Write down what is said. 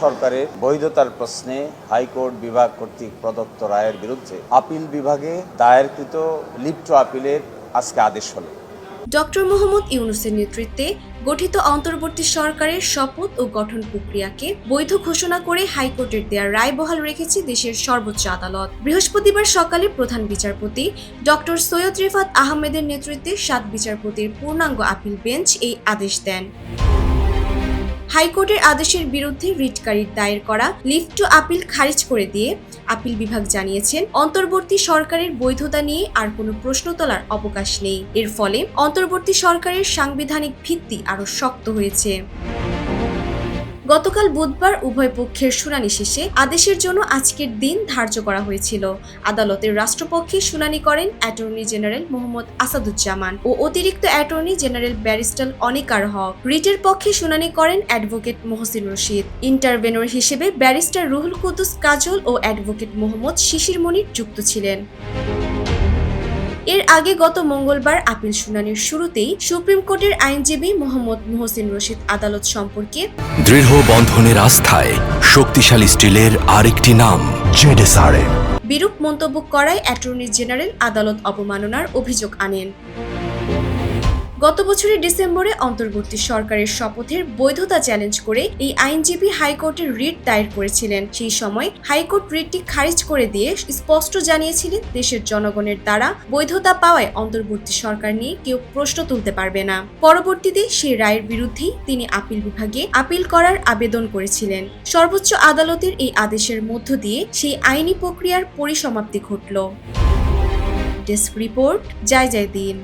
সরকারের বৈধতার প্রশ্নে হাইকোর্ট বিভাগ কর্তৃক প্রদত্ত রায়ের বিরুদ্ধে আপিল বিভাগে দায়েরকৃত লিপ্ট আপিলের আজকে আদেশ হলো। ডক্টর মোহাম্মদ ইউনুসের নেতৃত্বে গঠিত অন্তর্বর্তী সরকারের শপথ ও গঠন প্রক্রিয়াকে বৈধ ঘোষণা করে হাইকোর্টের দেয়া রায় বহাল রেখেছে দেশের সর্বোচ্চ আদালত। বৃহস্পতিবার সকালে প্রধান বিচারপতি ডক্টর সৈয়দ রেফাত আহমেদের নেতৃত্বে সাত বিচারপতির পূর্ণাঙ্গ আপিল বেঞ্চ এই আদেশ দেন। হাইকোর্টের আদেশের বিরুদ্ধে রিটকারীর দায়ের করা লিফট টু আপিল খারিজ করে দিয়ে আপিল বিভাগ জানিয়েছেন, অন্তর্বর্তী সরকারের বৈধতা নিয়ে আর কোনো প্রশ্ন তোলার অবকাশ নেই। এর ফলে অন্তর্বর্তী সরকারের সাংবিধানিক ভিত্তি আরও শক্ত হয়েছে। গতকাল বুধবার উভয় পক্ষের শুনানি শেষে আদেশের জন্য আজকের দিন ধার্য করা হয়েছিল। আদালতের রাষ্ট্রপক্ষে শুনানি করেন অ্যাটর্নি জেনারেল মোহাম্মদ আসাদুজ্জামান ও অতিরিক্ত attorney general barrister Anikar Haque. রিটের পক্ষে শুনানি করেন অ্যাডভোকেট মোহসিন রশিদ। ইন্টারভেনর হিসেবে ব্যারিস্টার রুহুল কুদ্দুস কাজল ও অ্যাডভোকেট মোহাম্মদ শিশির মনির যুক্ত ছিলেন। এর আগে গত মঙ্গলবার আপিল শুনানির শুরুতেই সুপ্রিম কোর্টের আইনজীবী মোহাম্মদ মোহসিন রশিদ আদালত সম্পর্কে দৃঢ় বন্ধনের আস্থায় শক্তিশালী স্টিলের আরেকটি নাম বিরূপ মন্তব্য করায় অ্যাটর্নি জেনারেল আদালত অবমাননার অভিযোগ আনেন। গত বছরের ডিসেম্বরে অন্তর্বর্তী সরকারের শপথের বৈধতা চ্যালেঞ্জ করে এই আইনজীবী হাইকোর্টের রিট দায়ের করেছিলেন। সেই সময় হাইকোর্ট রিটটি খারিজ করে দিয়ে স্পষ্ট জানিয়েছিলেন, দেশের জনগণের দ্বারা বৈধতা পাওয়ায় অন্তর্বর্তী সরকার নিয়ে কেউ প্রশ্ন তুলতে পারবে না। পরবর্তীতে সেই রায়ের বিরুদ্ধেই তিনি আপিল বিভাগে আপিল করার আবেদন করেছিলেন। সর্বোচ্চ আদালতের এই আদেশের মধ্য দিয়ে সেই আইনি প্রক্রিয়ার পরিসমাপ্তি ঘটল। ডেস্ক রিপোর্ট, জয় জয় দিন